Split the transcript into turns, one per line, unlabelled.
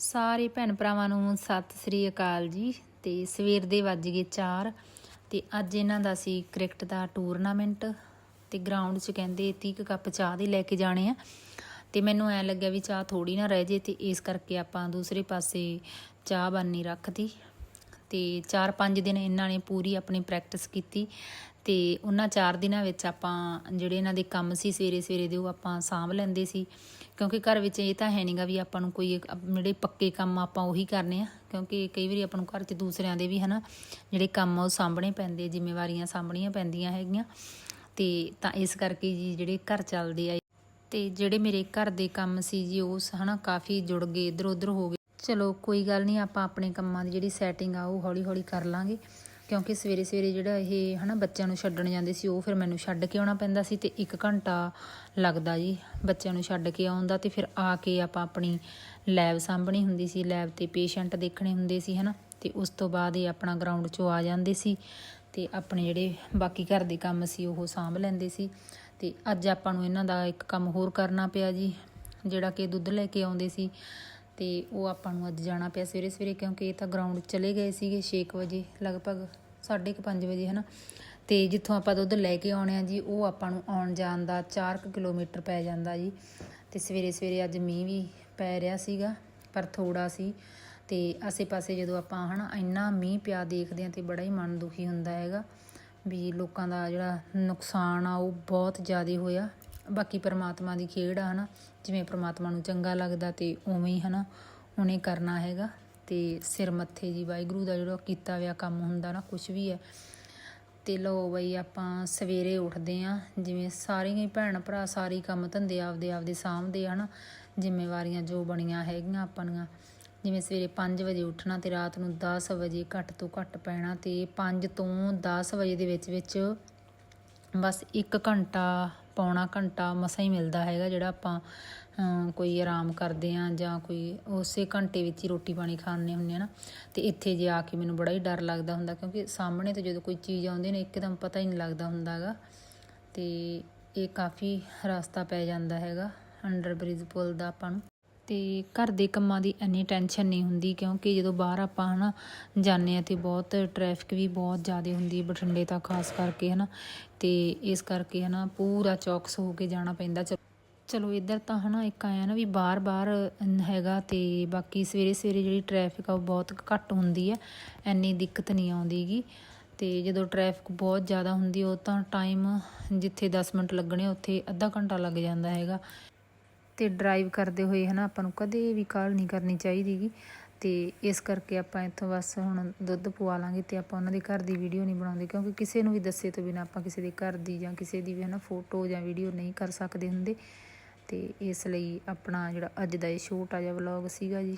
ਸਾਰੇ ਭੈਣ ਭਰਾਵਾਂ ਨੂੰ ਸਤਿ ਸ੍ਰੀ ਅਕਾਲ ਜੀ, ਤੇ ਸਵੇਰ ਦੇ ਵੱਜ ਗਏ 4 ਤੇ ਅੱਜ ਇਹਨਾਂ ਦਾ ਸੀ ਕ੍ਰਿਕਟ ਦਾ ਟੂਰਨਾਮੈਂਟ ਤੇ ਗਰਾਊਂਡ 'ਚ ਕਹਿੰਦੇ 30 ਕੁ ਕੱਪ ਚਾਹ ਦੇ ਲੈ ਕੇ ਜਾਣੇ ਆ। ਤੇ ਮੈਨੂੰ ਐ ਲੱਗਿਆ ਵੀ ਚਾਹ ਥੋੜੀ ਨਾ ਰਹਿ ਜੇ, ਤੇ ਇਸ ਕਰਕੇ ਆਪਾਂ ਦੂਸਰੇ ਪਾਸੇ ਚਾਹ ਬੰਨੀ ਰੱਖਤੀ। ਤੇ 4-5 ਦਿਨ ਇਹਨਾਂ ਨੇ ਪੂਰੀ ਆਪਣੀ ਪ੍ਰੈਕਟਿਸ ਕੀਤੀ ਤੇ ਉਹਨਾਂ 4 ਦਿਨਾਂ ਵਿੱਚ ਆਪਾਂ ਜਿਹੜੇ ਇਹਨਾਂ ਦੇ ਕੰਮ ਸੀ ਸਵੇਰੇ ਸਵੇਰੇ ਦੇ ਉਹ ਆਪਾਂ ਸਾਂਭ ਲੈਂਦੇ ਸੀ। ਕਿਉਂਕਿ ਘਰ ਵਿੱਚ ਇਹ ਤਾਂ ਹੈ ਨਹੀਂਗਾ ਵੀ ਆਪਾਂ ਨੂੰ ਕੋਈ ਇੱਕ ਜਿਹੜੇ ਪੱਕੇ ਕੰਮ ਆਪਾਂ ਉਹੀ ਕਰਨੇ ਆ। ਕਿਉਂਕਿ ਕਈ ਵਾਰੀ ਆਪਾਂ ਨੂੰ ਘਰ 'ਚ ਦੂਸਰਿਆਂ ਦੇ ਵੀ ਹਨਾ ਜਿਹੜੇ ਕੰਮ ਆ ਉਹ ਸਾਂਭਣੇ ਪੈਂਦੇ ਜ਼ਿੰਮੇਵਾਰੀਆਂ ਸਾਂਭਣੀਆਂ ਪੈਂਦੀਆਂ ਹੈਗੀਆਂ। ਤੇ ਤਾਂ ਇਸ ਕਰਕੇ ਜੀ ਜਿਹੜੇ ਘਰ ਚੱਲਦੇ ਆ ਤੇ ਜਿਹੜੇ ਮੇਰੇ ਘਰ ਦੇ ਕੰਮ ਸੀ ਜੀ ਉਹ ਹਨਾ ਕਾਫੀ ਜੁੜ ਗਏ ਇਧਰ ਉਧਰ ਹੋ ਗਏ। ਚਲੋ ਕੋਈ ਗੱਲ ਨਹੀਂ, ਆਪਾਂ ਆਪਣੇ ਕੰਮਾਂ ਦੀ ਜਿਹੜੀ ਸੈਟਿੰਗ ਆ, ਉਹ ਹੌਲੀ ਹੌਲੀ ਕਰ ਲਾਂਗੇ। ਕਿਉਂਕਿ ਸਵੇਰੇ ਸਵੇਰੇ ਜਿਹੜਾ ਇਹ, ਹਨਾ, ਬੱਚਿਆਂ ਨੂੰ ਛੱਡਣ ਜਾਂਦੇ ਸੀ, ਉਹ ਫਿਰ ਮੈਨੂੰ ਛੱਡ ਕੇ ਆਉਣਾ ਪੈਂਦਾ ਸੀ ਤੇ 1 ਘੰਟਾ ਲੱਗਦਾ ਜੀ। ਬੱਚਿਆਂ ਨੂੰ ਛੱਡ ਕੇ ਆਉਂਦਾ ਤੇ ਫਿਰ ਆ ਕੇ ਆਪਾਂ ਆਪਣੀ ਲੈਬ ਸਾਂਭਣੀ ਹੁੰਦੀ ਸੀ ਲੈਬ ਤੇ ਪੇਸ਼ੈਂਟ ਦੇਖਣੇ ਹੁੰਦੇ ਸੀ, ਹਨਾ। ਤੇ ਉਸ ਤੋਂ ਬਾਅਦ ਇਹ ਆਪਣਾ ਗਰਾਊਂਡ 'ਚੋਂ ਆ ਜਾਂਦੇ ਸੀ ਤੇ ਆਪਣੇ ਜਿਹੜੇ ਬਾਕੀ ਘਰ ਦੇ ਕੰਮ ਸੀ, ਉਹ ਸਾਂਭ ਲੈਂਦੇ ਸੀ। ਤੇ ਅੱਜ ਆਪਾਂ ਨੂੰ ਇਹਨਾਂ ਦਾ ਇੱਕ ਕੰਮ ਹੋਰ ਕਰਨਾ ਪਿਆ ਜੀ, ਜਿਹੜਾ ਕਿ ਦੁੱਧ ਲੈ ਕੇ ਆਉਂਦੇ ਸੀ। ਤੇ ਉਹ ਆਪਾਂ ਨੂੰ ਅੱਜ ਜਾਣਾ ਪਿਆ ਸਵੇਰੇ ਸਵੇਰੇ ਕਿਉਂਕਿ ਇਹ ਤਾਂ ਗਰਾਊਂਡ ਚਲੇ ਗਏ ਸੀਗੇ 6 ਵਜੇ, ਲਗਭਗ 5:30 ਵਜੇ, ਹਨਾ? ਤੇ ਜਿੱਥੋਂ ਆਪਾਂ ਦੁੱਧ ਲੈ ਕੇ ਆਉਣੇ ਆ ਜੀ, ਉਹ ਆਪਾਂ ਨੂੰ ਆਉਣ ਜਾਣ ਦਾ 4 ਕਿਲੋਮੀਟਰ ਪੈ ਜਾਂਦਾ ਜੀ। ਤੇ ਸਵੇਰੇ ਸਵੇਰੇ ਅੱਜ ਮੀਂਹ ਵੀ ਪੈ ਰਿਹਾ ਸੀਗਾ, ਪਰ ਥੋੜਾ ਸੀ। ਤੇ ਆਸੇ-ਪਾਸੇ ਜਦੋਂ ਆਪਾਂ, ਹਨਾ, ਇੰਨਾ ਮੀਂਹ ਪਿਆ ਦੇਖਦੇ ਆ ਤੇ ਬੜਾ ਹੀ ਮਨ ਦੁਖੀ ਹੁੰਦਾ ਹੈਗਾ ਵੀ ਲੋਕਾਂ ਦਾ ਜਿਹੜਾ ਨੁਕਸਾਨ ਆ, ਉਹ ਬਹੁਤ ਜ਼ਿਆਦਾ ਹੋਇਆ। ਬਾਕੀ ਪਰਮਾਤਮਾ ਦੀ ਖੇਡ ਆ, ਹਨਾ। ਜਿਵੇਂ ਪਰਮਾਤਮਾ ਨੂੰ ਚੰਗਾ ਲੱਗਦਾ ਤੇ ਉਵੇਂ ਹੀ, ਹਨਾ, ਉਹਨੇ ਕਰਨਾ ਹੈਗਾ। ਤੇ ਸਿਰ ਮੱਥੇ ਜੀ, ਵਾਹਿਗੁਰੂ ਦਾ ਜਿਹੜਾ ਕੀਤਾ ਹੋਇਆ ਕੰਮ ਹੁੰਦਾ ਨਾ ਕੁਝ ਵੀ ਹੈ। ਤੇ ਲੋ ਬਈ, ਆਪਾਂ ਸਵੇਰੇ ਉੱਠਦੇ ਆ ਜਿਵੇਂ ਸਾਰੀਆਂ ਹੀ ਭੈਣ ਭਰਾ, ਸਾਰੇ ਕੰਮ ਧੰਦੇ ਆਪਦੇ ਆਪਦੇ ਸਾਂਭਦੇ ਆ, ਹਨਾ। ਜ਼ਿੰਮੇਵਾਰੀਆਂ ਜੋ ਬਣੀਆਂ ਹੈਗੀਆਂ ਆਪਾਂ ਦੀਆਂ। ਜਿਵੇਂ ਸਵੇਰੇ 5 ਵਜੇ ਉੱਠਣਾ ਤੇ ਰਾਤ ਨੂੰ 10 ਵਜੇ ਘੱਟ ਤੋਂ ਘੱਟ ਪੈਣਾ ਤੇ 5 ਤੋਂ 10 ਵਜੇ ਦੇ ਵਿੱਚ ਵਿੱਚ ਬਸ 1 ਘੰਟਾ ਪੌਣਾ ਘੰਟਾ ਮਸਾਂ ਹੀ ਮਿਲਦਾ ਹੈਗਾ ਜਿਹੜਾ ਆਪਾਂ ਕੋਈ ਆਰਾਮ ਕਰਦੇ ਆ ਜਾਂ ਕੋਈ ਉਸੇ ਘੰਟੇ ਵਿੱਚ ਹੀ ਰੋਟੀ ਪਾਣੀ ਖਾਣੇ ਹੁੰਦੇ ਆ ਨਾ। ਤੇ ਇੱਥੇ ਜੇ ਆ ਕੇ ਮੈਨੂੰ ਬੜਾ ਹੀ ਡਰ ਲੱਗਦਾ ਹੁੰਦਾ ਕਿਉਂਕਿ ਸਾਹਮਣੇ ਤੇ ਜਦੋਂ ਕੋਈ ਚੀਜ਼ ਆਉਂਦੀ ਨੇ, ਇੱਕਦਮ ਪਤਾ ਹੀ ਨਹੀਂ ਲੱਗਦਾ ਹੁੰਦਾਗਾ ਤੇ ਇਹ ਕਾਫੀ ਰਸਤਾ ਪੈ ਜਾਂਦਾ ਹੈਗਾ ਅੰਡਰ ਬ੍ਰਿਜ ਪੁਲ ਦਾ ਆਪਾਂ ਨੂੰ। ਤੇ ਘਰ ਦੇ ਕੰਮਾਂ ਦੀ ਇੰਨੀ ਟੈਨਸ਼ਨ ਨਹੀਂ ਹੁੰਦੀ ਕਿਉਂਕਿ ਜਦੋਂ ਬਾਹਰ ਆਪਾਂ ਹਨਾ ਜਾਂਦੇ ਆ ਤੇ ਬਹੁਤ ਟ੍ਰੈਫਿਕ ਵੀ ਬਹੁਤ ਜ਼ਿਆਦਾ ਹੁੰਦੀ ਹੈ ਬਠਿੰਡੇ ਤਾਂ ਖਾਸ ਕਰਕੇ ਹਨਾ ਤੇ ਇਸ ਕਰਕੇ ਹਨਾ ਪੂਰਾ ਚੌਕਸ ਹੋ ਕੇ ਜਾਣਾ ਪੈਂਦਾ। ਚਲੋ- ਚਲੋ ਇੱਧਰ ਤਾਂ ਹਨਾ ਇੱਕ ਆਇਆ ਨਾ ਵੀ ਬਾਰ-ਬਾਰ ਹੈਗਾ ਤੇ ਬਾਕੀ ਸਵੇਰੇ ਸਵੇਰੇ ਜਿਹੜੀ ਟ੍ਰੈਫਿਕ ਆ ਉਹ ਬਹੁਤ ਘੱਟ ਹੁੰਦੀ ਹੈ ਇੰਨੀ ਦਿੱਕਤ ਨਹੀਂ ਆਉਂਦੀਗੀ। ਤੇ ਜਦੋਂ ਟ੍ਰੈਫਿਕ ਬਹੁਤ ਜ਼ਿਆਦਾ ਹੁੰਦੀ ਉਹ ਤਾਂ ਟਾਈਮ ਜਿੱਥੇ 10 ਮਿੰਟ ਲੱਗਣੇ ਉੱਥੇ ਅੱਧਾ ਘੰਟਾ ਲੱਗ ਜਾਂਦਾ ਹੈਗਾ। ਤੇ ਡਰਾਈਵ ਕਰਦੇ ਹੋਏ ਹਨਾ ਆਪਾਂ ਨੂੰ ਕਦੇ ਵੀ ਕਾਲ ਨਹੀਂ ਕਰਨੀ ਚਾਹੀਦੀਗੀ ਤੇ ਇਸ ਕਰਕੇ ਆਪਾਂ ਇੱਥੋਂ ਬਸ ਹੁਣ ਦੁੱਧ ਪਵਾ ਲਾਂਗੇ ਤੇ ਆਪਾਂ ਉਹਨਾਂ ਦੇ ਘਰ ਦੀ ਵੀਡੀਓ ਨਹੀਂ ਬਣਾਉਂਦੇ, ਕਿਉਂਕਿ ਕਿਸੇ ਨੂੰ ਵੀ ਦੱਸੇ ਤੋਂ ਬਿਨਾ ਆਪਾਂ ਕਿਸੇ ਦੇ ਘਰ ਦੀ ਜਾਂ ਕਿਸੇ ਦੀ ਵੀ ਹਨਾ ਫੋਟੋ ਜਾਂ ਵੀਡੀਓ ਨਹੀਂ ਕਰ ਸਕਦੇ ਹੁੰਦੇ। ਤੇ ਇਸ ਲਈ ਆਪਣਾ ਜਿਹੜਾ ਅੱਜ ਦਾ ਇਹ ਛੋਟਾ ਜਿਹਾ ਵਲੌਗ ਸੀਗਾ ਜੀ।